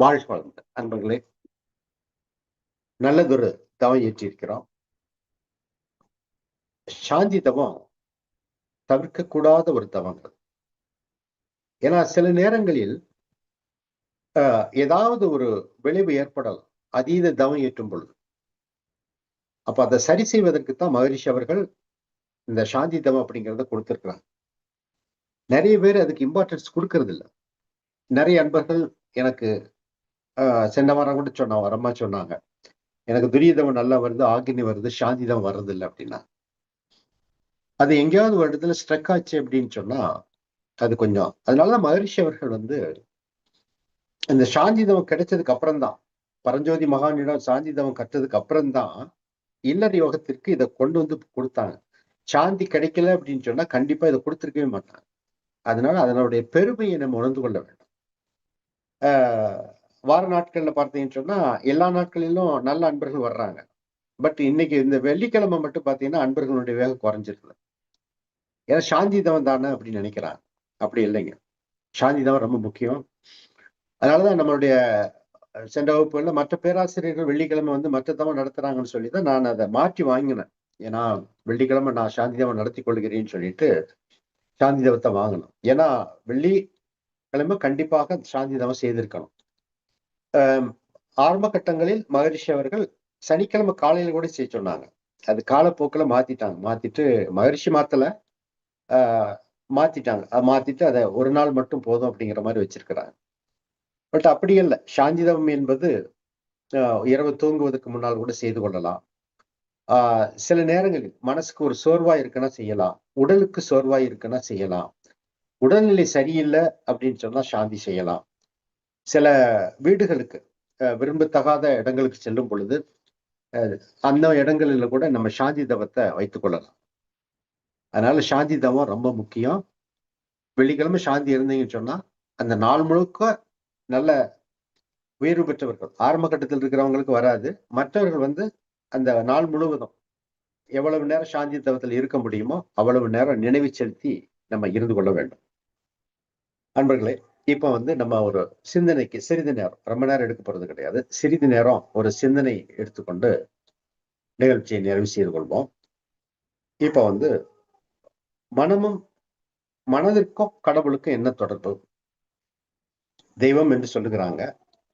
வாழ்க வளமுடன் அன்பர்களே நல்லதொரு தவம் ஏற்றிருக்கிறோம். சாந்தி தவம் தவிர்க்கக்கூடாத ஒரு தவங்கள். ஏன்னா சில நேரங்களில் ஏதாவது ஒரு விளைவு ஏற்படலாம் அதீத தவம் ஏற்றும் பொழுது. அப்ப அதை சரி செய்வதற்கு தான் மகரிஷி அவர்கள் இந்த சாந்தி தவம் அப்படிங்கிறத கொடுத்திருக்கிறாங்க. நிறைய பேர் அதுக்கு இம்பார்ட்டன்ஸ் கொடுக்கறது இல்லை நிறைய அன்பர்கள் எனக்கு சென்ன வாரம் கூட சொன்னான் வரமா சொன்னாங்க. எனக்கு துரியதம் நல்லா வருது ஆகினி வருது சாந்தி தான் வர்றது இல்லை அப்படின்னா. அது எங்கேயாவது ஒரு இடத்துல ஸ்ட்ரக் ஆச்சு அப்படின்னு சொன்னா அது கொஞ்சம் அதனாலதான் மகரிஷி அவர்கள் வந்து இந்த சாந்திதவம் கிடைச்சதுக்கு அப்புறம்தான் பரஞ்சோதி மகானிடம் சாந்திதவம் கற்றதுக்கு அப்புறம்தான் இல்லற யோகத்திற்கு இதை கொண்டு வந்து கொடுத்தாங்க. சாந்தி கிடைக்கல அப்படின்னு சொன்னா கண்டிப்பா இதை கொடுத்துருக்கவே மாட்டாங்க. அதனால அதனுடைய பெருமையை நம்ம உணர்ந்து கொள்ள வேண்டும். வார நாட்கள்ல பார்த்தீங்கன்னு சொன்னா எல்லா நாட்களிலும் நல்ல அன்பர்கள் வர்றாங்க. பட் இன்னைக்கு இந்த வெள்ளிக்கிழமை மட்டும் பார்த்தீங்கன்னா அன்பர்களுடைய வேகம் குறைஞ்சிருக்குது ஏன்னா சாந்தி தவம் தானே அப்படின்னு நினைக்கிறாங்க. அப்படி இல்லைங்க. சாந்தி தவம் ரொம்ப முக்கியம். அதனாலதான் நம்மளுடைய சென்ற வகுப்புகளில் மற்ற பேராசிரியர்கள் வெள்ளிக்கிழமை வந்து மற்ற தவம் நடத்துறாங்கன்னு சொல்லி தான் நான் அதை மாற்றி வாங்கினேன். ஏன்னா வெள்ளிக்கிழமை நான் சாந்தி தவம் நடத்தி கொள்கிறேன்னு சொல்லிட்டு சாந்தி தவத்தை வாங்கணும் ஏன்னா வெள்ளிக்கிழமை கண்டிப்பாக சாந்தி தவம் செய்திருக்கணும். ஆரம்ப கட்டங்களில் மகரிஷி அவர்கள் சனிக்கிழமை காலையில கூட செய்ய சொன்னாங்க. அது காலப்போக்கில் மாத்திட்டாங்க. மாத்திட்டு மகரிஷி மாத்தல. மாத்திட்டாங்க. மாத்திட்டு அதை ஒரு நாள் மட்டும் போதும் அப்படிங்கிற மாதிரி வச்சிருக்கிறாங்க. பட் அப்படி இல்லை. சாந்திதவம் என்பது இரவு தூங்குவதற்கு முன்னால் கூட செய்து கொள்ளலாம். ஆஹ் சில நேரங்களில் மனசுக்கு ஒரு சோர்வாய் இருக்குன்னா செய்யலாம். உடலுக்கு சோர்வாய் இருக்குன்னா செய்யலாம். உடல்நிலை சரியில்லை அப்படின்னு சொன்னா சாந்தி செய்யலாம். சில வீடுகளுக்கு விரும்பத்தகாத இடங்களுக்கு செல்லும் பொழுது அந்த இடங்களில் கூட நம்ம சாந்தி தவத்தை வைத்துக் கொள்ளலாம். அதனால சாந்தி தவம் ரொம்ப முக்கியம். வெள்ளிக்கிழமை சாந்தி இருந்தீங்கன்னு சொன்னா அந்த நாள் முழுக்க நல்ல உயர்வு பெற்றவர்கள் ஆரம்ப கட்டத்தில் இருக்கிறவங்களுக்கு வராது. மற்றவர்கள் வந்து அந்த நாள் முழுவதும் எவ்வளவு நேரம் சாந்தி தவத்தில் இருக்க முடியுமோ அவ்வளவு நேரம் நினைவு செலுத்தி நம்ம இருந்து கொள்ள வேண்டும். அன்பர்களே இப்ப வந்து நம்ம ஒரு சிந்தனைக்கு சிறிது நேரம் ரொம்ப நேரம் எடுக்க போறது கிடையாது. சிறிது நேரம் ஒரு சிந்தனை எடுத்துக்கொண்டு நிகழ்ச்சியை நிறைவு செய்து கொள்வோம். இப்ப வந்து மனமும் மனதிற்கும் கடவுளுக்கும் என்ன தொடர்பு? தெய்வம் என்று சொல்லுகிறாங்க.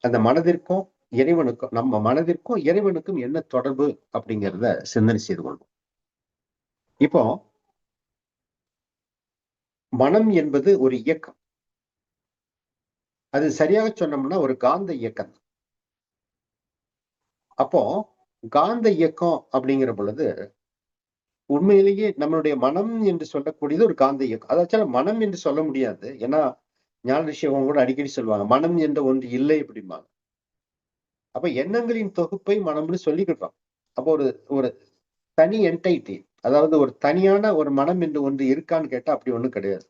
அந்த மனதிற்கும் இறைவனுக்கும் நம்ம மனதிற்கும் இறைவனுக்கும் என்ன தொடர்பு அப்படிங்கிறத சிந்தனை செய்து கொள்வோம். இப்போ மனம் என்பது ஒரு இயக்கம். அது சரியாக சொன்னோம்னா ஒரு காந்த இயக்கம். அப்போ காந்த இயக்கம் அப்படிங்கிற பொழுது உண்மையிலேயே நம்மளுடைய மனம் என்று சொல்லக்கூடியது ஒரு காந்த இயக்கம். அதாச்சும் மனம் என்று சொல்ல முடியாது. ஏன்னா ஞான ரிஷிவங்க கூட அடிக்கடி சொல்லுவாங்க மனம் என்ற ஒன்று இல்லை அப்படிம்பாங்க. அப்ப எண்ணங்களின் தொகுப்பை மனம்னு சொல்லிக்கிட்டோம் அப்போ ஒரு ஒரு தனி என்டைட்டி அதாவது ஒரு தனியான ஒரு மனம் என்று ஒன்று இருக்கான்னு கேட்டா அப்படி ஒண்ணும் கிடையாது.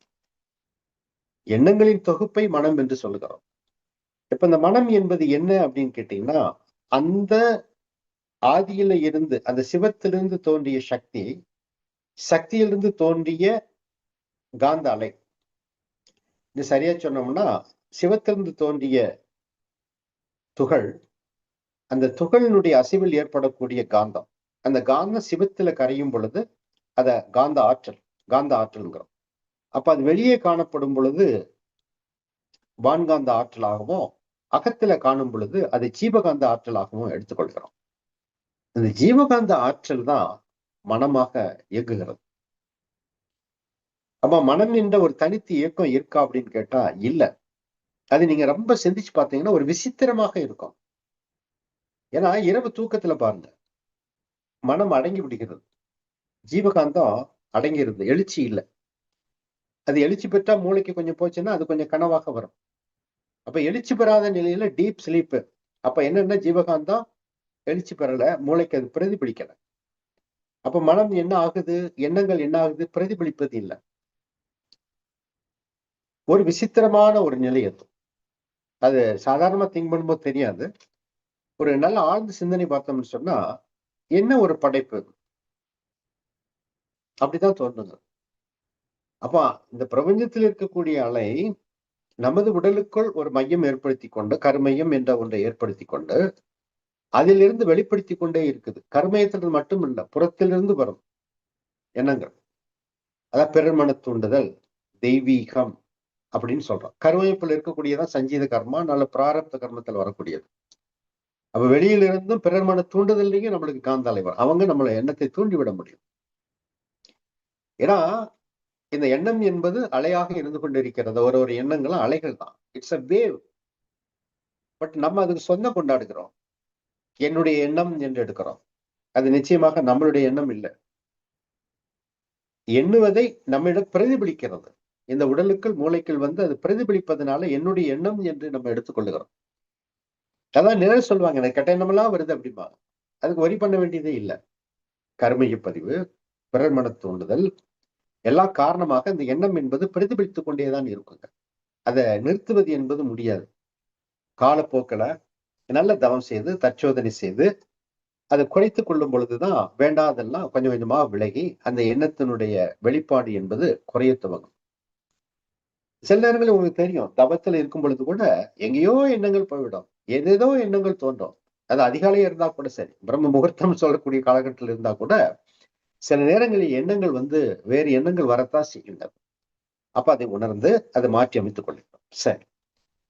எண்ணங்களின் தொகுப்பை மனம் என்று சொல்லுகிறோம். இப்ப இந்த மனம் என்பது என்ன அப்படின்னு கேட்டீங்கன்னா அந்த ஆதியில இருந்து அந்த சிவத்திலிருந்து தோன்றிய சக்தி சக்தியிலிருந்து தோன்றிய காந்த அலை இது சரியா சொன்னோம்னா சிவத்திலிருந்து தோன்றிய துகள் அந்த துகளினுடைய அசைவில் ஏற்படக்கூடிய காந்தம். அந்த காந்தம் சிவத்துல கரையும் பொழுது அத காந்த ஆற்றல் காந்த ஆற்றல்ங்கிறோம். அப்ப அது வெளியே காணப்படும் பொழுது வான்காந்த ஆற்றலாகவும் அகத்துல காணும் பொழுது அதை ஜீவகாந்த ஆற்றலாகவும் எடுத்துக்கொள்கிறோம். இந்த ஜீவகாந்த ஆற்றல் தான் மனமாக இயங்குகிறது. அப்ப மனம் என்ற ஒரு தனித்து இயக்கம் இருக்கா அப்படின்னு கேட்டா இல்ல. அது நீங்க ரொம்ப சிந்திச்சு பார்த்தீங்கன்னா ஒரு விசித்திரமாக இருக்கும். ஏன்னா இரவு தூக்கத்துல பாருங்க. மனம் அடங்கி விடுகிறது. ஜீவகாந்தம் அடங்கிருது எழுச்சி இல்லை. அது எழுச்சி பெற்றா மூளைக்கு கொஞ்சம் போச்சுன்னா அது கொஞ்சம் கனவாக வரும். அப்ப எழுச்சி பெறாத நிலையில டீப் ஸ்லீப் அப்ப என்னென்ன ஜீவகாந்தம்? எழுச்சி பெறல மூளைக்கு அது பிரதிபலிக்கல. அப்ப மனம் என்ன ஆகுது? எண்ணங்கள் என்ன ஆகுது? பிரதிபலிப்பது இல்லை. ஒரு விசித்திரமான ஒரு நிலை அது. அது சாதாரணமா திங்க் பண்ணும்போது தெரியாது. ஒரு நல்ல ஆழ்ந்த சிந்தனை பார்த்தோம்னு சொன்னா என்ன ஒரு படைப்பு? அப்படிதான் தோன்றுது. அப்ப இந்த பிரபஞ்சத்தில் இருக்கக்கூடிய அலை நமது உடலுக்குள் ஒரு மையம் ஏற்படுத்தி கொண்டு கருமையம் என்ற ஒன்றை ஏற்படுத்தி கொண்டு அதிலிருந்து வெளிப்படுத்தி கொண்டே இருக்குது. கருமையத்திலிருந்து மட்டும் இல்லை புறத்திலிருந்து வரும் எண்ணங்கள். அதான் பெருமன தூண்டுதல் தெய்வீகம் அப்படின்னு சொல்றோம். கருமயப்பில் இருக்கக்கூடியதான் சஞ்சீத கர்மா நல்ல பிராரப்த கர்மத்தில் வரக்கூடியது. அப்ப வெளியிலிருந்தும் பிறர் மன தூண்டுதல்லையும் நம்மளுக்கு காந்தாலை வரும். அவங்க நம்மளை எண்ணத்தை தூண்டி விட முடியும். ஏன்னா இந்த எண்ணம் என்பது அலையாக இருந்து கொண்டிருக்கிறது. ஒரு ஒரு எண்ணங்களும் அலைகள் தான். இட்ஸ் அ வேவ் பட் நம்ம அதுக்கு சொந்த கொண்டாடுகிறோம். என்னுடைய எண்ணம் என்று எடுக்கிறோம். அது நிச்சயமாக நம்மளுடைய எண்ணம் இல்லை. எண்ணுவதை நம்மிடம் பிரதிபலிக்கிறது. இந்த உடலுக்குள் மூளைக்குள் வந்து அது பிரதிபலிப்பதனால என்னுடைய எண்ணம் என்று நம்ம எடுத்துக்கொள்ளுகிறோம். அதான் நிறைய சொல்லுவாங்க எனக்கு கெட்ட எண்ணமெல்லாம் வருது அப்படிம்பாங்க. அதுக்கு வரி பண்ண வேண்டியதே இல்லை. கருமைய பதிவு பிறர் மன தூண்டுதல் எல்லாம் காரணமாக இந்த எண்ணம் என்பது பிரதிபலித்துக் கொண்டேதான் இருக்குங்க. அதை நிறுத்துவது என்பது முடியாது. காலப்போக்கில் நல்ல தவம் செய்து தற்சோதனை செய்து அதை குறைத்துக் கொள்ளும் பொழுதுதான் வேண்டாதெல்லாம் கொஞ்சம் கொஞ்சமா விலகி அந்த எண்ணத்தினுடைய வெளிப்பாடு என்பது குறைய துவங்கும். சில நேரங்களில் உங்களுக்கு தெரியும் தவத்தில் இருக்கும் பொழுது கூட எங்கேயோ எண்ணங்கள் போய்விடும். ஏதேதோ எண்ணங்கள் தோன்றும். அது அதிகாலையே இருந்தா கூட சரி. பிரம்ம முகூர்த்தம் சொல்லக்கூடிய காலகட்டத்தில் இருந்தா கூட சில நேரங்களில் எண்ணங்கள் வந்து வேறு எண்ணங்கள் வரத்தான் செய்கின்றன. அப்ப அதை உணர்ந்து அதை மாற்றி அமைத்துக் கொள்ளும் சரி.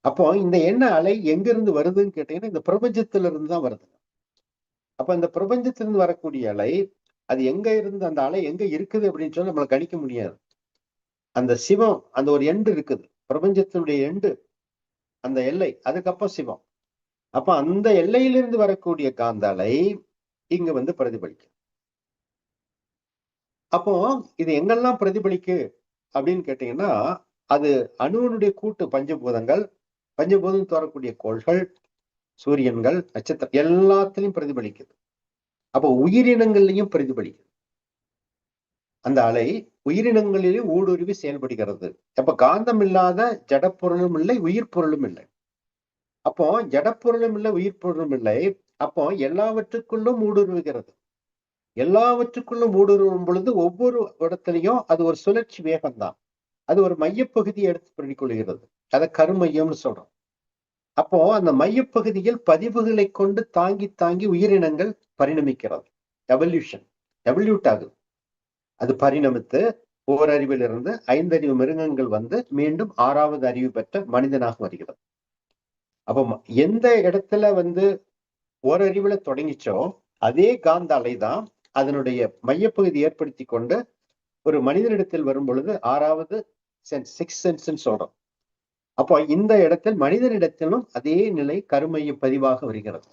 அப்போ இந்த எண்ண அலை எங்கிருந்து வருதுன்னு கேட்டீங்கன்னா இந்த பிரபஞ்சத்திலிருந்து தான் வருது. அப்ப இந்த பிரபஞ்சத்திலிருந்து வரக்கூடிய அலை அது எங்க இருந்து அந்த அலை எங்க இருக்குது அப்படின்னு சொல்லி நம்மளை கணிக்க முடியாது. அந்த சிவம் அந்த ஒரு எண்டு இருக்குது. பிரபஞ்சத்தினுடைய எண்டு அந்த எல்லை அதுக்கப்புறம் சிவம். அப்ப அந்த எல்லையிலிருந்து வரக்கூடிய காந்த அலை இங்க வந்து பிரதிபலிக்கும் அப்போ இது எங்கெல்லாம் பிரதிபலிக்கு அப்படின்னு கேட்டீங்கன்னா அது அணுவனுடைய கூட்டு பஞ்சபூதங்கள் பஞ்சபூதம் தோறக்கூடிய கோள்கள் சூரியன்கள் நட்சத்திரம் எல்லாத்திலையும் பிரதிபலிக்குது. அப்போ உயிரினங்கள்லையும் பிரதிபலிக்குது. அந்த அலை உயிரினங்களிலும் ஊடுருவி செயல்படுகிறது. அப்ப காந்தம் இல்லாத ஜடப்பொருளும் இல்லை உயிர் பொருளும் இல்லை. அப்போ ஜடப்பொருளும் இல்லை உயிர் பொருளும் இல்லை. அப்போ எல்லாவற்றுக்குள்ளும் ஊடுருவுகிறது. எல்லாவற்றுக்குள்ளும் ஊடுருவும் பொழுது ஒவ்வொரு இடத்துலையும் அது ஒரு சுழற்சி வேகம்தான். அது ஒரு மையப்பகுதியை எடுத்து பண்ணிக்கொள்கிறது அதை கருமையம்னு சொல்றோம். அப்போ அந்த மையப்பகுதியில் பதிவுகளை கொண்டு தாங்கி தாங்கி உயிரினங்கள் பரிணமிக்கிறது. எவல்யூஷன் எவல்யூட் ஆகுது. அது பரிணமித்து ஓரறிவிலிருந்து ஐந்தறிவு மிருகங்கள் வந்து மீண்டும் ஆறாவது அறிவு பெற்ற மனிதனாக வருகிறது. அப்போ எந்த இடத்துல வந்து ஓரறிவுல தொடங்கிச்சோ அதே காந்த அலைதான் அதனுடைய மையப்பகுதி ஏற்படுத்தி கொண்டு ஒரு மனிதனிடத்தில் வரும் பொழுது ஆறாவது சென்ஸ் சிக்ஸ் சென்ஸ் சொல்றோம். அப்போ இந்த இடத்தில் மனிதனிடத்திலும் அதே நிலை கருமையும் பதிவாக வருகிறது.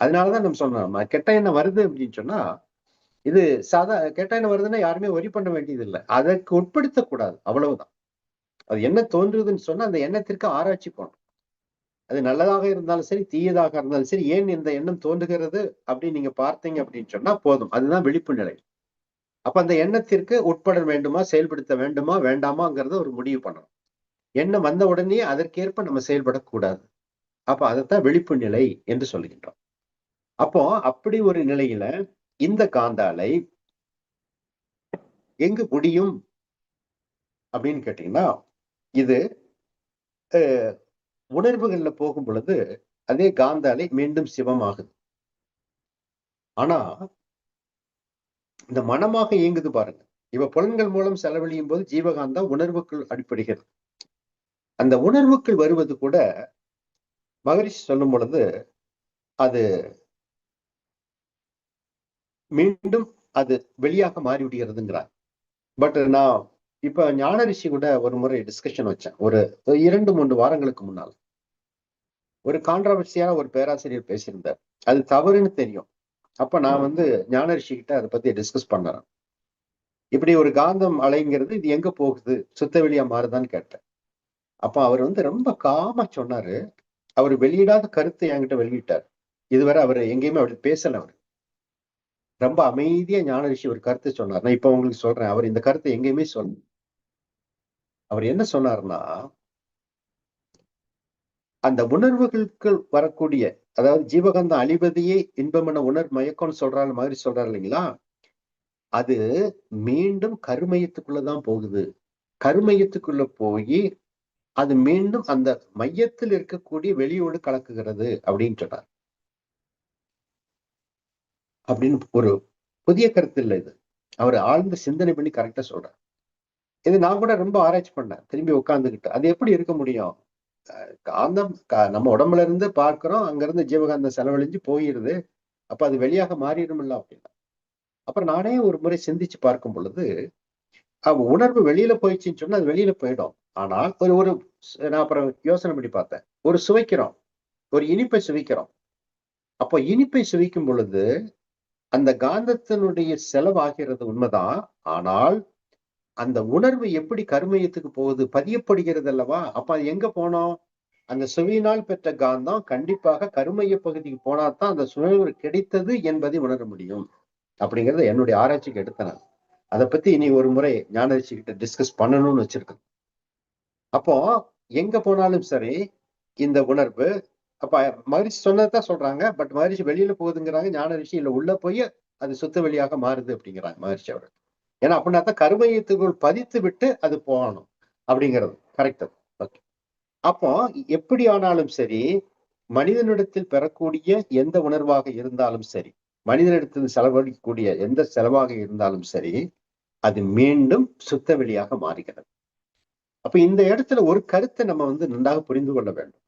அதனாலதான் நம்ம சொன்னோம் கெட்ட எண்ணம் வருது அப்படின்னு சொன்னா இது சாதா கெட்ட எண்ணம் வருதுன்னா யாருமே ஒரி பண்ண வேண்டியது இல்லை அதற்கு உட்படுத்தக்கூடாது அவ்வளவுதான். அது என்ன தோன்றுதுன்னு சொன்னா அந்த எண்ணத்திற்கு ஆராய்ச்சி போகணும் அது நல்லதாக இருந்தாலும் சரி தீயதாக இருந்தாலும் சரி ஏன் இந்த எண்ணம் தோன்றுகிறது அப்படின்னு நீங்க பார்த்தீங்க அப்படின்னு சொன்னா போதும். அதுதான் விழிப்பு நிலை. அப்ப அந்த எண்ணத்திற்கு உட்பட வேண்டுமா செயல்படுத்த வேண்டுமா வேண்டாமாங்கிறத ஒரு முடிவு பண்ணணும். எண்ணம் வந்த உடனே அதற்கேற்ப நம்ம செயல்படக்கூடாது. அப்ப அதைத்தான் விழிப்பு நிலை என்று சொல்லுகின்றோம் அப்போ அப்படி ஒரு நிலையில இந்த காந்தாலை எங்கு முடியும் அப்படின்னு கேட்டீங்கன்னா இது உணர்வுகள்ல போகும் பொழுது அதே காந்தாலை மீண்டும் சிவமாகுது. ஆனா இந்த மனமாக இயங்குது பாருங்க. இவ புலன்கள் மூலம் செலவழியும் போது ஜீவகாந்தா உணர்வுக்குள் அடிப்படுகிறது அந்த உணர்வுக்குள் வருவது கூட மகரிஷி சொல்லும் பொழுது அது மீண்டும் அது வெளியாக மாறிவிடுகிறதுங்கிறார். பட் நான் இப்ப ஞான ரிஷி கூட ஒரு முறை டிஸ்கஷன் வச்சேன். ஒரு இரண்டு மூன்று வாரங்களுக்கு முன்னால். ஒரு கான்ட்ரவர்சியான ஒரு பேராசிரியர் பேசியிருந்தார். அது தவறுன்னு தெரியும். அப்ப நான் வந்து ஞான ரிஷி கிட்ட அதை பத்தி டிஸ்கஸ் பண்ணறேன். இப்படி ஒரு காந்தம் அலைங்கிறது இது எங்க போகுது? சுத்த வெளியா மாறுதான்னு கேட்டேன். அப்ப அவர் வந்து ரொம்ப காமா சொன்னாரு. அவர் வெளியிடாத கருத்தை என்கிட்ட வெளியிட்டார். இதுவரை அவர் எங்கேயுமே அப்படி பேசல அவர். ரொம்ப அமைதியா ஞான ரிஷி ஒரு கருத்தை சொன்னார். நான் இப்ப உங்களுக்கு சொல்றேன். அவர் இந்த கருத்தை எங்கேயுமே சொன்ன அவர் என்ன சொன்னார்னா அந்த உணர்வுகளுக்கு வரக்கூடிய அதாவது ஜீவகந்தம் அழிவதையே இன்பமென உணர் மயக்கம்னு சொல்றாரு மாதிரி சொல்றாரு இல்லைங்களா? அது மீண்டும் கருமையத்துக்குள்ளதான் போகுது. கருமையத்துக்குள்ள போய் அது மீண்டும் அந்த மையத்தில் இருக்கக்கூடிய வெளியோடு கலக்குகிறது அப்படின்னு சொன்னார் அப்படின்னு ஒரு புதிய கருத்து இல்லை இது. அவர் ஆழ்ந்த சிந்தனை பண்ணி கரெக்டா சொல்றார். இது நான் கூட ரொம்ப ஆராய்ச்சி பண்ணேன். திரும்பி உட்காந்துக்கிட்டு அது எப்படி இருக்க முடியும்? காந்தம் நம்ம உடம்புல இருந்து பார்க்கிறோம் அங்க இருந்து ஜீவகாந்தம் செலவழிஞ்சு போயிருது. அப்ப அது வெளியாக மாறிடும்ல அப்படின்னா. அப்புறம் நானே ஒரு முறை சிந்திச்சு பார்க்கும் பொழுது உணர்வு வெளியில போயிடுச்சுன்னு சொன்னா அது வெளியில போயிடும். ஆனால் ஒரு ஒரு நான் அப்புறம் யோசனை பண்ணி பார்த்தேன். ஒரு சுவைக்கிறோம். ஒரு இனிப்பை சுவைக்கிறோம். அப்போ இனிப்பை சுவைக்கும் பொழுது அந்த காந்தத்தினுடைய செலவாகிறது உண்மைதான். ஆனால் அந்த உணர்வு எப்படி கருமையத்துக்கு போகுது? பதியப்படுகிறது அல்லவா? அப்ப அது எங்க போனோம்? அந்த சுவையினால் பெற்ற காந்தம் கண்டிப்பாக கருமைய பகுதிக்கு போனாதான் அந்த சுழவு கிடைத்தது என்பதை உணர முடியும். அப்படிங்கறத என்னுடைய ஆராய்ச்சிக்கு எடுத்தனர் நான். அதை பத்தி இனி ஒரு முறை ஞானரிஷி கிட்ட டிஸ்கஸ் பண்ணணும்னு வச்சிருக்கேன். அப்போ எங்க போனாலும் சரி இந்த உணர்வு அப்ப மகிழ்ச்சி சொன்னதான் சொல்றாங்க பட் மகிழ்ச்சி வெளியில போகுதுங்கிறாங்க ஞான ரிஷி இல்ல உள்ள போய் அது சுத்த வெளியாக மாறுது அப்படிங்கிறாங்க மகிழ்ச்சி அவர்கள். ஏன்னா அப்படின்னா தான் கருமையத்துக்குள் பதித்து விட்டு அது போகணும் அப்படிங்கிறது. கரெக்ட் ஓகே அப்போ எப்படி ஆனாலும் சரி மனிதனிடத்தில் பெறக்கூடிய எந்த உணர்வாக இருந்தாலும் சரி மனிதனிடத்தில் செலவழிக்கக்கூடிய எந்த செலவாக இருந்தாலும் சரி அது மீண்டும் சுத்த வெளியாக மாறுகிறது. அப்ப இந்த இடத்துல ஒரு கருத்தை நம்ம வந்து நன்றாக புரிந்து கொள்ள வேண்டும்.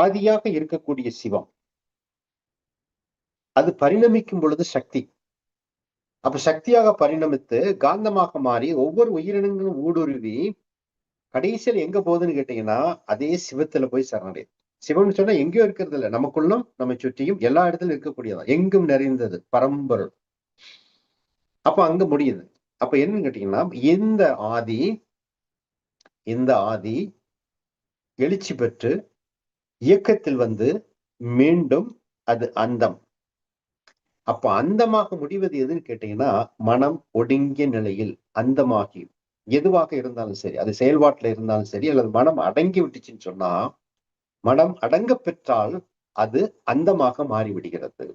ஆதியாக இருக்கக்கூடிய சிவம் அது பரிணமிக்கும் பொழுது சக்தி அப்ப சக்தியாக பரிணமித்து காந்தமாக மாறி ஒவ்வொரு உயிரினங்களும் ஊடுருவி கடைசியில் எங்க போகுதுன்னு கேட்டீங்கன்னா அதே சிவத்துல போய் சரணடையுது சிவம்னு சொன்னா எங்கேயோ இருக்கிறது இல்லை. நமக்குள்ளும் நம்ம சுற்றியும் எல்லா இடத்துலயும் இருக்கக்கூடியதான். எங்கும் நிறைந்தது பரம்பொருள். அப்ப அங்க முடியுது. அப்ப என்னன்னு கேட்டீங்கன்னா இந்த ஆதி இந்த ஆதி எழுச்சி பெற்று இயக்கத்தில் வந்து மீண்டும் அது அந்தம். அப்ப அந்தமாக முடிவது எதுன்னு கேட்டீங்கன்னா மனம் ஒடுங்கிய நிலையில் அந்தமாகி எதுவாக இருந்தாலும் சரி அது செயல்பாட்டுல இருந்தாலும் சரி அல்லது மனம் அடங்கி விட்டுச்சுன்னு சொன்னா மனம் அடங்க பெற்றால் அது அந்தமாக மாறிவிடுகிறது.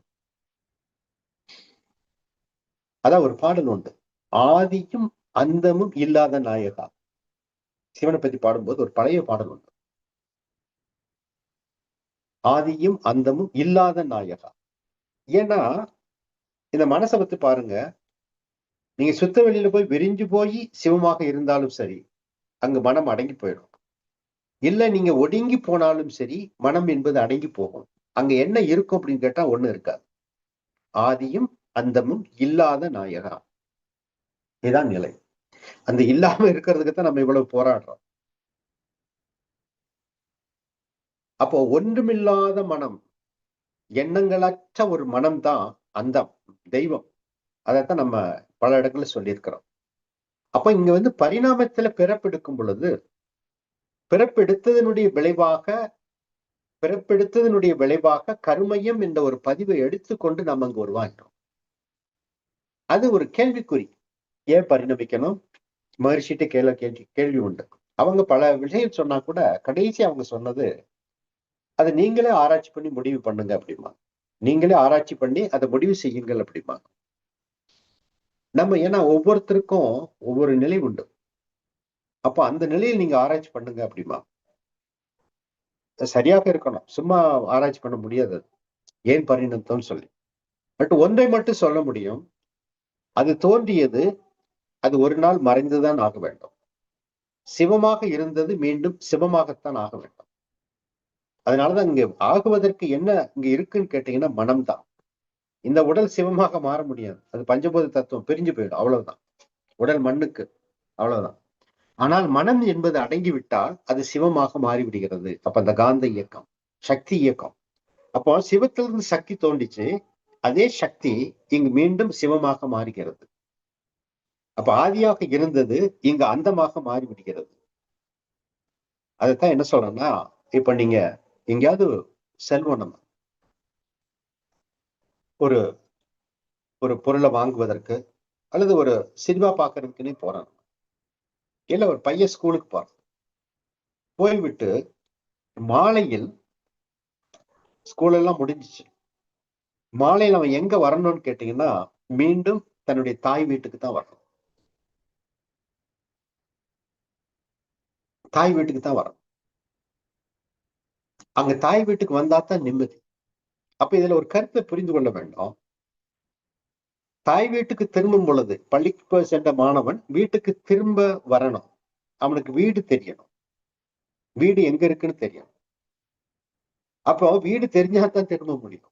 அதான் ஒரு பாடல் உண்டு. ஆதியும் அந்தமும் இல்லாத நாயகா. சிவனை பத்தி பாடும்போது ஒரு பழைய பாடல் உண்டு. ஆதியும் அந்தமும் இல்லாத நாயகா. ஏன்னா இந்த மனசை பத்தி பாருங்க. நீங்க சுத்த வெளியில போய் விரிஞ்சு போய் சிவமாக இருந்தாலும் சரி அங்க மனம் அடங்கி போயிடும். இல்ல நீங்க ஒடுங்கி போனாலும் சரி மனம் என்பது அடங்கி போகும். அங்க என்ன இருக்கும் அப்படின்னு கேட்டா ஒண்ணு இருக்காது. ஆதியும் அந்தமும் இல்லாத நாயகா. இதுதான் நிலை. அந்த இல்லாம இருக்கிறதுக்கு தான் நம்ம இவ்வளவு போராடுறோம். அப்போ ஒன்றுமில்லாத மனம் எண்ணங்களற்ற ஒரு மனம் தான் அந்த தெய்வம். அதைத்தான் நம்ம பல இடங்கள்ல சொல்லியிருக்கிறோம். அப்ப இங்க வந்து பரிணாமத்துல பிறப்பெடுக்கும் பொழுது பிறப்பெடுத்ததனுடைய விளைவாக பிறப்பெடுத்ததனுடைய விளைவாக கருமையம் என்ற ஒரு பதிவை எடுத்துக்கொண்டு நம்ம அங்க உருவாகிறோம் அது ஒரு கேள்விக்குறி. ஏன் பரிணமிக்கணும்? மகிழ்ச்சிட்டு கேள்வி கேள்வி கேள்வி உண்டு. அவங்க பல விஷயம் சொன்னா கூட கடைசி அவங்க சொன்னது அதை நீங்களே ஆராய்ச்சி பண்ணி முடிவு பண்ணுங்க அப்படிமா நீங்களே ஆராய்ச்சி பண்ணி அதை முடிவு செய்யுங்கள் அப்படிமா நம்ம ஏன்னா ஒவ்வொருத்தருக்கும் ஒவ்வொரு நிலை உண்டு. அப்ப அந்த நிலையில் நீங்க ஆராய்ச்சி பண்ணுங்க அப்படிமா சரியாக இருக்கணும். சும்மா ஆராய்ச்சி பண்ண முடியாது ஏன் பரிணத்தம் சொல்லி. பட் ஒன்றை மட்டும் சொல்ல முடியும். அது தோன்றியது அது ஒரு நாள் மறைந்துதான் ஆக வேண்டும். சிவமாக இருந்தது மீண்டும் சிவமாகத்தான் ஆக வேண்டும். அதனாலதான் இங்க ஆகுவதற்கு என்ன இங்க இருக்குன்னு கேட்டீங்கன்னா மனம்தான். இந்த உடல் சிவமாக மாற முடியாது. அது பஞ்சபோத தத்துவம் பிரிஞ்சு போயிடும். அவ்வளவுதான். உடல் மண்ணுக்கு. அவ்வளவுதான். ஆனால் மனம் என்பது அடங்கி விட்டால் அது சிவமாக மாறிவிடுகிறது. அப்ப அந்த காந்த இயக்கம் சக்தி இயக்கம். அப்போ சிவத்திலிருந்து சக்தி தோண்டிச்சு அதே சக்தி இங்கு மீண்டும் சிவமாக மாறுகிறது. அப்ப ஆதியாக இருந்தது இங்கு அந்தமாக மாறிவிடுகிறது. அதைத்தான் என்ன சொல்றேன்னா இப்ப நீங்க எங்கேயாவது செல்வம் நம்ம ஒரு ஒரு பொருளை வாங்குவதற்கு அல்லது ஒரு சினிமா பார்க்கறதுக்குன்னே போறோம் இல்ல ஒரு பையன் ஸ்கூலுக்கு போறான். போய்விட்டு மாலையில் ஸ்கூல் எல்லாம் முடிஞ்சிச்சு. மாலையில் அவன் எங்க வரணும்னு கேட்டீங்கன்னா மீண்டும் தன்னுடைய தாய் வீட்டுக்கு தான் வரணும். தாய் வீட்டுக்கு தான் வரணும். அங்க தாய் வீட்டுக்கு வந்தா தான் நிம்மதி. அப்ப இதுல ஒரு கருத்தை புரிந்து கொள்ள வேண்டும். தாய் வீட்டுக்கு திரும்பும் பொழுது பள்ளிக்கு சென்ற மாணவன் வீட்டுக்கு திரும்ப வரணும். அவனுக்கு வீடு தெரியணும். வீடு எங்க இருக்குன்னு தெரியணும். அப்போ வீடு தெரிஞ்சாதான் திரும்ப முடியும்.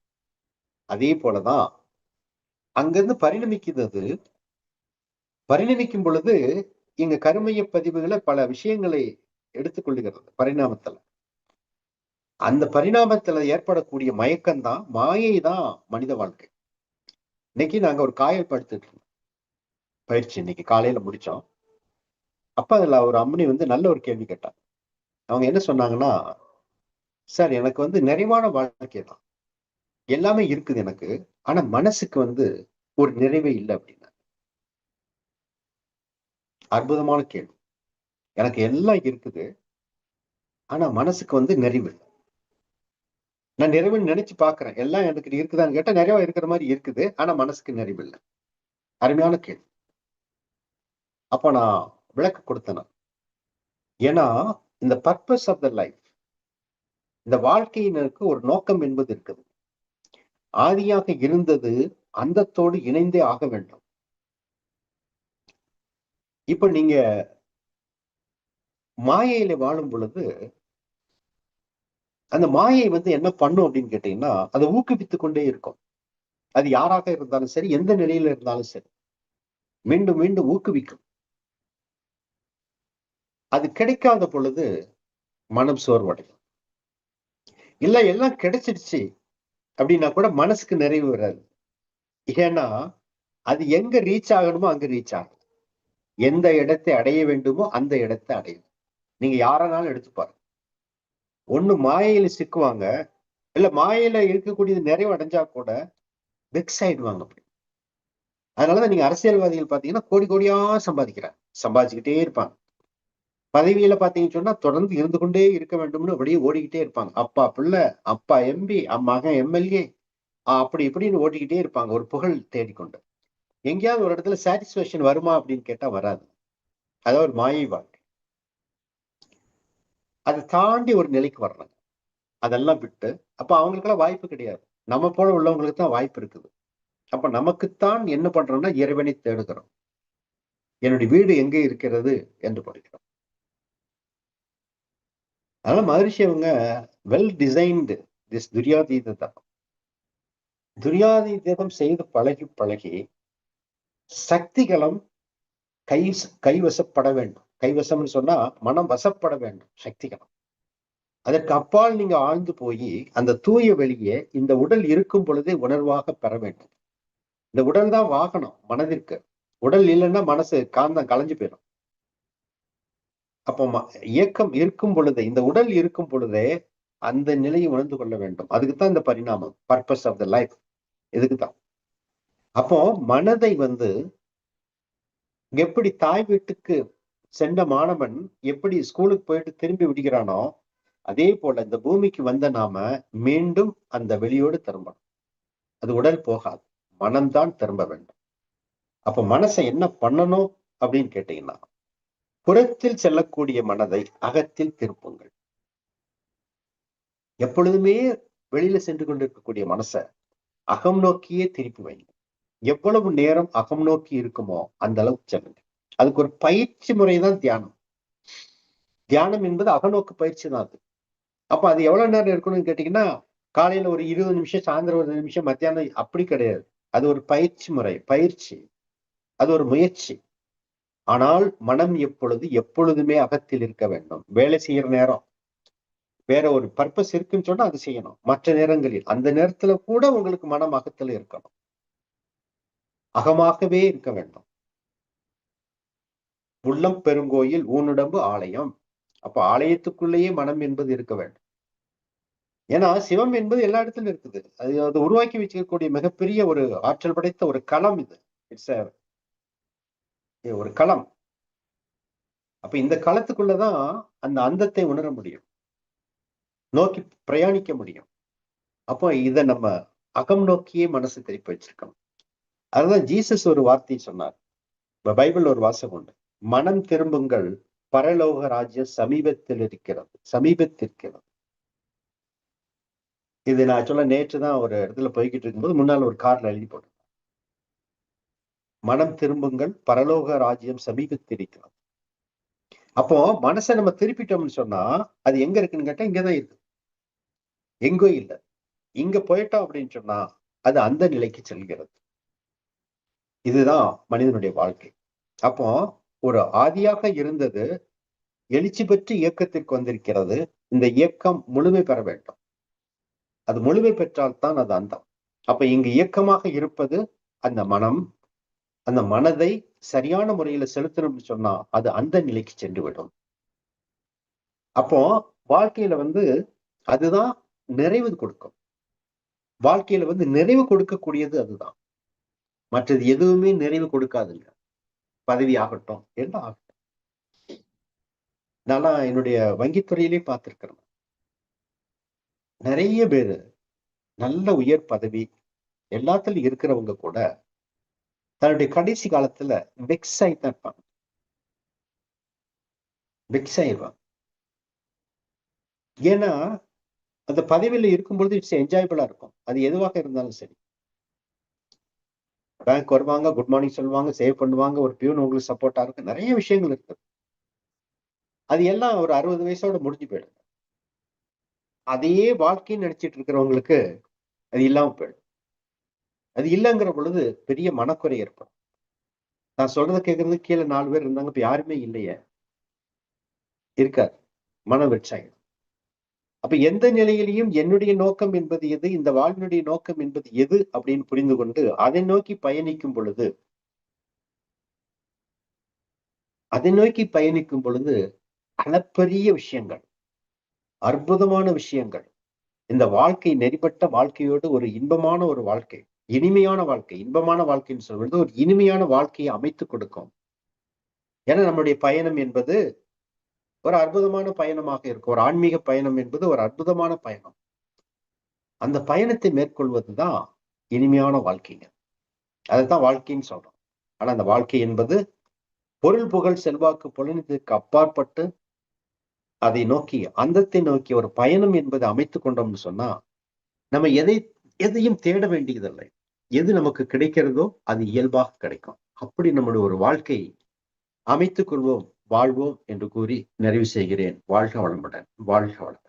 அதே போலதான் அங்கிருந்து பரிணமிக்கிறது. பரிணமிக்கும் பொழுது இங்க கருமைய பதிவுகளை பல விஷயங்களை எடுத்துக்கொள்ளுகிறது பரிணாமத்துல. அந்த பரிணாமத்துல ஏற்படக்கூடிய மயக்கம்தான் மாயை தான் மனித வாழ்க்கை. இன்னைக்கு நாங்க ஒரு காயல் படுத்துட்டு இருந்தோம். பயிற்சி இன்னைக்கு காலையில முடிச்சோம். அப்ப அதுல ஒரு அம்மனி வந்து நல்ல ஒரு கேள்வி கேட்டாங்க. அவங்க என்ன சொன்னாங்கன்னா சார் எனக்கு வந்து நிறைவான வாழ்க்கை தான். எல்லாமே இருக்குது எனக்கு. ஆனா மனசுக்கு வந்து ஒரு நிறைவே இல்லை அப்படின்னா அற்புதமான கேள்வி. எனக்கு எல்லாம் இருக்குது. ஆனா மனசுக்கு வந்து நிறைவு இல்லை. நான் நிறைவுன்னு நினைச்சு பாக்குறேன். எல்லாம் எனக்கு இருக்குதான்னு கேட்டா நிறைவா இருக்கிற மாதிரி இருக்குது. ஆனா மனசுக்கு நிறைவு இல்லை. அருமையான கேள்வி. அப்ப நான் விளக்கு கொடுத்தேன் ஏன்னா இந்த பர்பஸ் ஆஃப் த லைஃப் இந்த வாழ்க்கையினருக்கு ஒரு நோக்கம் என்பது இருக்குது. ஆதியாக இருந்தது அந்தத்தோடு இணைந்தே ஆக வேண்டும். இப்ப நீங்க மாயையில வாழும் பொழுது அந்த மாயை வந்து என்ன பண்ணும் அப்படின்னு கேட்டீங்கன்னா அதை ஊக்குவித்து கொண்டே இருக்கும். அது யாராக இருந்தாலும் சரி எந்த நிலையில இருந்தாலும் சரி மீண்டும் மீண்டும் ஊக்குவிக்கும். அது கிடைக்காத பொழுது மனம் சோர்வடையும். இல்ல எல்லாம் கிடைச்சிடுச்சு அப்படின்னா கூட மனசுக்கு நிறைவு வராது. ஏன்னா அது எங்க ரீச் ஆகணுமோ அங்க ரீச் ஆகும். எந்த இடத்தை அடைய வேண்டுமோ அந்த இடத்தை அடையும் நீங்க யாரனாலும் எடுத்து பாருங்க ஒண்ணு மாயையில சிக்குவாங்க. இல்ல மாயையில இருக்கக்கூடியது நிறைவு அடைஞ்சா கூட வெக்ஸ் ஆயிடுவாங்க அப்படி. அதனாலதான் நீங்க அரசியல்வாதிகள் பாத்தீங்கன்னா கோடி கோடியா சம்பாதிக்கிறாங்க சம்பாதிச்சுக்கிட்டே இருப்பாங்க. பதவியில பாத்தீங்கன்னு சொன்னா தொடர்ந்து இருந்து கொண்டே இருக்க வேண்டும்னு அப்படியே ஓடிக்கிட்டே இருப்பாங்க. அப்பா பிள்ளை அப்பா எம்பி மகன் எம்எல்ஏ அப்படி இப்படின்னு ஓடிக்கிட்டே இருப்பாங்க. ஒரு புகழ் தேடிக்கொண்டு. எங்கேயாவது ஒரு இடத்துல சாட்டிஸ்பேக்ஷன் வருமா அப்படின்னு கேட்டா வராது. அதாவது ஒரு மாயை வாழ்க்கை. அதை தாண்டி ஒரு நிலைக்கு வர்றாங்க. அதெல்லாம் விட்டு அப்போ அவங்களுக்கெல்லாம் வாய்ப்பு கிடையாது. நம்ம போல உள்ளவங்களுக்கு தான் வாய்ப்பு இருக்குது. அப்ப நமக்குத்தான் என்ன பண்றோம்னா இறைவனை தேடுகிறோம். என்னுடைய வீடு எங்கே இருக்கிறது என்று படிக்கிறோம் அதனால மகரிஷி அவங்க வெல் டிசைன்டு திஸ் துரியாதீதம் துரியாதீதம் செய்து பழகி பழகி சக்திகளும் கை கைவசப்பட வேண்டும். கைவசம்னு சொன்னா மனம் வசப்பட வேண்டும் சக்திகளும் அதற்கு அப்பால் நீங்க ஆழ்ந்து போய் அந்த தூய வெளியே இந்த உடல் இருக்கும் பொழுதே உணர்வாக பெற வேண்டும். இந்த உடல் தான் வாகனம் மனதிற்கு. உடல் இல்லைன்னா மனசு காந்தம் களைஞ்சு போயிடும். அப்போ இயக்கம் இருக்கும் பொழுதே இந்த உடல் இருக்கும் பொழுதே அந்த நிலையை உணர்ந்து கொள்ள வேண்டும். அதுக்குத்தான் இந்த பரிணாமம் பர்பஸ் ஆஃப் த லைஃப் இதுக்குதான் அப்போ மனதை வந்து எப்படி தாய் வீட்டுக்கு சென்ற மாணவன் எப்படி ஸ்கூலுக்கு போயிட்டு திரும்பி விடுகிறானோ அதே போல இந்த பூமிக்கு வந்த நாம மீண்டும் அந்த வெளியோடு திரும்பணும். அது உடல் போகாது மனம்தான் திரும்ப வேண்டும். அப்ப மனசை என்ன பண்ணணும் அப்படின்னு கேட்டீங்கன்னா புறத்தில் செல்லக்கூடிய மனதை அகத்தில் திருப்புங்கள். எப்பொழுதுமே வெளியில சென்று கொண்டிருக்கக்கூடிய மனசை அகம் நோக்கியே திருப்பி வைங்க எவ்வளவு நேரம் அகம் நோக்கி இருக்குமோ அந்த அளவுக்கு செல்லுங்க அதுக்கு ஒரு பயிற்சி முறைதான் தியானம். தியானம் என்பது அகநோக்கு பயிற்சி தான் அது. அப்ப அது எவ்வளவு நேரம் இருக்கணும்னு கேட்டீங்கன்னா காலையில ஒரு இருபது நிமிஷம் சாயந்தரம் ஒரு நிமிஷம் மத்தியானம் அப்படி கிடையாது. அது ஒரு பயிற்சி முறை பயிற்சி. அது ஒரு முயற்சி. ஆனால் மனம் எப்பொழுது எப்பொழுதுமே அகத்தில் இருக்க வேண்டும். வேலை செய்யற நேரம். வேற ஒரு பர்பஸ் இருக்குன்னு சொன்னா அது செய்யணும். மற்ற நேரங்களில். அந்த நேரத்துல கூட உங்களுக்கு மனம் அகத்துல இருக்கணும். அகமாகவே இருக்க வேண்டும். உள்ளம் பெருங்கோயில் ஊனுடம்பு ஆலயம். அப்ப ஆலயத்துக்குள்ளேயே மனம் என்பது இருக்க வேண்டும். ஏன்னா சிவம் என்பது எல்லா இடத்துலயும் இருக்குது. அது அது உருவாக்கி வச்சிருக்கக்கூடிய மிகப்பெரிய ஒரு ஆற்றல் படைத்த ஒரு களம் இது. இட்ஸ் ஒரு களம். அப்ப இந்த களத்துக்குள்ளதான் அந்த அந்தத்தை உணர முடியும். நோக்கி பிரயாணிக்க முடியும். அப்போ இதை நம்ம அகம் நோக்கியே மனசு திருப்பி வச்சிருக்கணும். அதுதான் ஜீசஸ் ஒரு வார்த்தை சொன்னார். பைபிள் ஒரு வாசகம் உண்டு. மனம் திரும்புங்கள். பரலோக ராஜ்ய சமீபத்தில் இருக்கிறது சமீபத்திருக்கிறது இது நான் சொல்ல நேற்று தான் ஒரு இடத்துல போய்கிட்டு இருக்கும்போது முன்னால் ஒரு கார்ல எழுதி போட்டேன் மனம் திரும்புங்கள் பரலோக ராஜ்யம் சமீபத்திருக்கிறது அப்போ மனசை நம்ம திருப்பிட்டோம்னு சொன்னா அது எங்க இருக்குன்னு கேட்டா இங்கதான் இருக்கு. எங்கோ இல்லை. இங்க போயிட்டோம் அப்படின்னு சொன்னா அது அந்த நிலைக்கு செல்கிறது. இதுதான் மனிதனுடைய வாழ்க்கை. அப்போ ஒரு ஆதியாக இருந்தது எழுச்சி பெற்று இயக்கத்திற்கு வந்திருக்கிறது. இந்த இயக்கம் முழுமை பெற வேண்டும். அது முழுமை பெற்றால்தான் அது அந்தம். அப்ப இங்கு இயக்கமாக இருப்பது அந்த மனம் அந்த மனதை சரியான முறையில செலுத்தணும்னு சொன்னா அது அந்த நிலைக்கு சென்று விடும் அப்போ வாழ்க்கையில வந்து அதுதான் நிறைவு கொடுக்கும். வாழ்க்கையில வந்து நிறைவு கொடுக்கக்கூடியது அதுதான். மற்றது எதுவுமே நிறைவு கொடுக்காதுங்க. பதவி ஆகட்டும் என்ன ஆகட்டும். நான் என்னுடைய வங்கித்துறையிலே பார்த்திருக்கிறேன். நிறைய பேரு நல்ல உயர் பதவி எல்லாத்துலயும் இருக்கிறவங்க கூட தன்னுடைய கடைசி காலத்துல வெக்ஸ் ஆகித்தான் இருப்பாங்க. வெக்ஸ் ஆயிடுவாங்க. ஏன்னா அந்த பதவியில இருக்கும்பொழுது இட்ஸ் என்ஜாயபிளா இருக்கும். அது எதுவாக இருந்தாலும் சரி. பேங்க் வருவாங்க குட் மார்னிங் சொல்லுவாங்க சேவ் பண்ணுவாங்க ஒரு பியூன் உங்களுக்கு சப்போர்ட்டா இருக்கு. நிறைய விஷயங்கள் இருக்கு. அது எல்லாம் ஒரு அறுபது வயசோட முடிஞ்சு போயிடுங்க அதையே வாழ்க்கைன்னு நினைச்சிட்டு இருக்கிறவங்களுக்கு அது இல்லாம போயிடும் அது இல்லைங்கிற பொழுது பெரிய மனக்குறை ஏற்படும். நான் சொல்றத கேட்கறது கீழே நாலு பேர் இருந்தாங்க இப்ப யாருமே இல்லையே. இருக்காது. மன வெட்சாயம் அப்ப எந்த நிலையிலையும் என்னுடைய நோக்கம் என்பது எது இந்த வாழ்வினுடைய நோக்கம் என்பது எது அப்படின்னு புரிந்து கொண்டு அதை நோக்கி பயணிக்கும் பொழுது அதை நோக்கி பயணிக்கும் பொழுது அளப்பரிய விஷயங்கள் அற்புதமான விஷயங்கள் இந்த வாழ்க்கை நெறிப்பட்ட வாழ்க்கையோடு ஒரு இன்பமான ஒரு வாழ்க்கை இனிமையான வாழ்க்கை இன்பமான வாழ்க்கைன்னு சொல்வது ஒரு இனிமையான வாழ்க்கையை அமைத்து கொடுக்கும். ஏன்னா நம்முடைய பயணம் என்பது ஒரு அற்புதமான பயணமாக இருக்கும். ஒரு ஆன்மீக பயணம் என்பது ஒரு அற்புதமான பயணம். அந்த பயணத்தை மேற்கொள்வதுதான் இனிமையான வாழ்க்கைங்க. அதுதான் வாழ்க்கைன்னு சொல்றோம். ஆனா அந்த வாழ்க்கை என்பது பொருள் புகழ் செல்வாக்கு புலனத்துக்கு அப்பாற்பட்டு அதை நோக்கி அந்தத்தை நோக்கி ஒரு பயணம் என்பதை அமைத்து கொண்டோம்னு சொன்னா நம்ம எதை எதையும் தேட வேண்டியதில்லை. எது நமக்கு கிடைக்கிறதோ அது இயல்பாக கிடைக்கும். அப்படி நம்முடைய ஒரு வாழ்க்கை அமைத்துக் கொள்வோம். வாழ்வோம் என்று கூறி நிறைவு செய்கிறேன். வாழ்க வளமுடன். வாழ்க வளம்